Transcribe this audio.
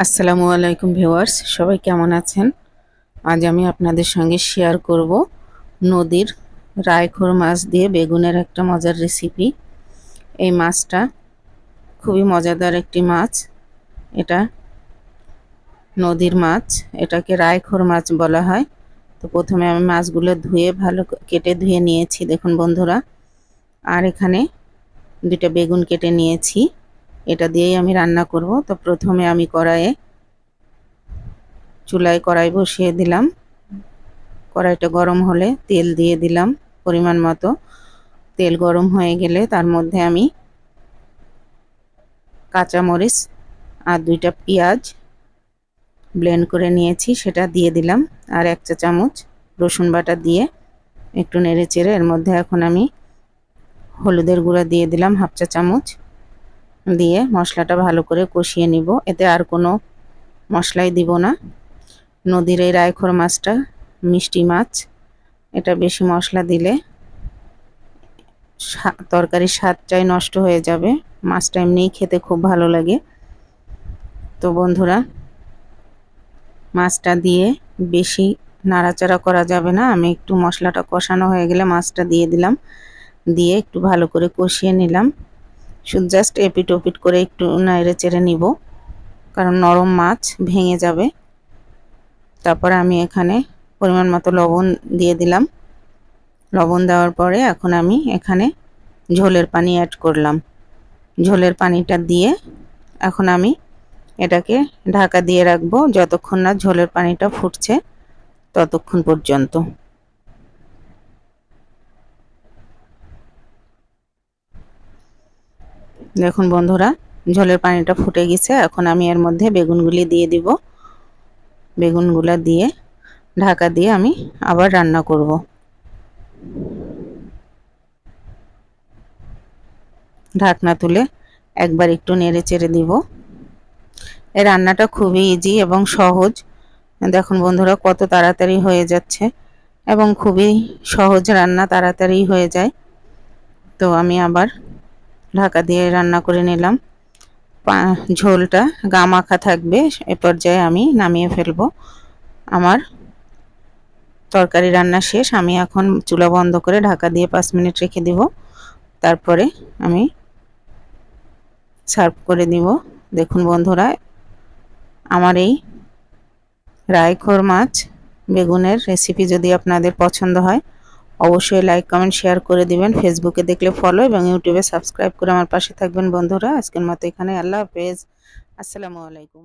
আসসালামু আলাইকুম ভিউয়ার্স, সবাই কেমন আছেন? আজ আমি আপনাদের সঙ্গে শেয়ার করব নদীর রায়খোর মাছ দিয়ে বেগুনের একটা মজার রেসিপি এই মাছটা খুবই মজাদার একটি মাছ। এটা নদীর মাছ, এটাকে রায়খোর মাছ বলা হয়। তো প্রথমে আমি মাছগুলো ধুয়ে ভালো কেটে ধুয়ে নিয়েছি, দেখুন বন্ধুরা। আর এখানে দুটা বেগুন কেটে নিয়েছি। এটা দিয়েই আমি রান্না করব। তো প্রথমে আমি কড়াইয়ে চুলায় কড়াই বসিয়ে দিলাম। কড়াইটা গরম হলে তেল দিয়ে দিলাম পরিমাণ মতো। তেল গরম হয়ে গেলে তার মধ্যে আমি কাঁচামরিচ আর দুইটা পেঁয়াজ ব্লেন্ড করে নিয়েছি, সেটা দিয়ে দিলাম। আর এক চা চামচ রসুন বাটা দিয়ে একটু নেড়ে চেড়ে এর মধ্যে এখন আমি হলুদের গুঁড়া দিয়ে দিলাম হাফ চা চামচ। দিয়ে মশলাটা ভালো করে কষিয়ে নিব। এতে আর কোনো মশলাই দিব না। নদীর এই রায়খোর মাছটা, মিষ্টি মাছ, এটা বেশি মশলা দিলে তরকারির স্বাদটাই নষ্ট হয়ে যাবে। মাছটা এমনিই খেতে খুব ভালো লাগে। তো বন্ধুরা, মাছটা দিয়ে বেশি নাড়াচাড়া করা যাবে না। আমি একটু মশলাটা কষানো হয়ে গেলে মাছটা দিয়ে দিলাম। দিয়ে একটু ভালো করে কষিয়ে নিলাম। শুধু জাস্ট এপিট ওপিট করে একটু নাইড়ে চেড়ে নিব। কারণ নরম মাছ ভেঙে যাবে। তারপর আমি এখানে পরিমাণ মতো লবণ দিয়ে দিলাম। লবণ দেওয়ার পরে এখন আমি এখানে ঝোলের পানি অ্যাড করলাম। ঝোলের পানিটা দিয়ে এখন আমি এটাকে ঢাকা দিয়ে রাখব। যতক্ষণ না ঝোলের পানিটা ফুটছে, ততক্ষণ পর্যন্ত। দেখুন বন্ধুরা, ঝোলের পানিটা ফুটে গেছে। এখন আমি এর মধ্যে বেগুনগুলি দিয়ে দিব। বেগুনগুলা দিয়ে ঢাকা দিয়ে আমি আবার রান্না করব। ঢাকনা তুলে একবার একটু নেড়ে চেড়ে দিব। এই রান্নাটা খুবই ইজি এবং সহজ। দেখুন বন্ধুরা, কত তাড়াতাড়ি হয়ে যাচ্ছে এবং খুবই সহজ রান্না, তাড়াতাড়ি হয়ে যায়। তো আমি আবার ঢাকা দিয়ে রান্না করে নিলাম। ঝোলটা গা মাখা থাকবে, এ পর্যায়ে আমি নামিয়ে ফেলব। আমার তরকারি রান্না শেষ, আমি এখন চুলা বন্ধ করে ঢাকা দিয়ে পাঁচ মিনিট রেখে দিব। তারপরে আমি সার্ভ করে দিব। দেখুন বন্ধুরা, আমার এই রায়খোর মাছ বেগুনের রেসিপি যদি আপনাদের পছন্দ হয় অবশ্যই লাইক কমেন্ট শেয়ার করে দিবেন। ফেসবুকে দেখলে ফলো এবং ইউটিউবে সাবস্ক্রাইব করে আমার পাশে থাকবেন বন্ধুরা। আজকের মতো এখানে আল্লাহ হাফেজ। আসসালামু আলাইকুম।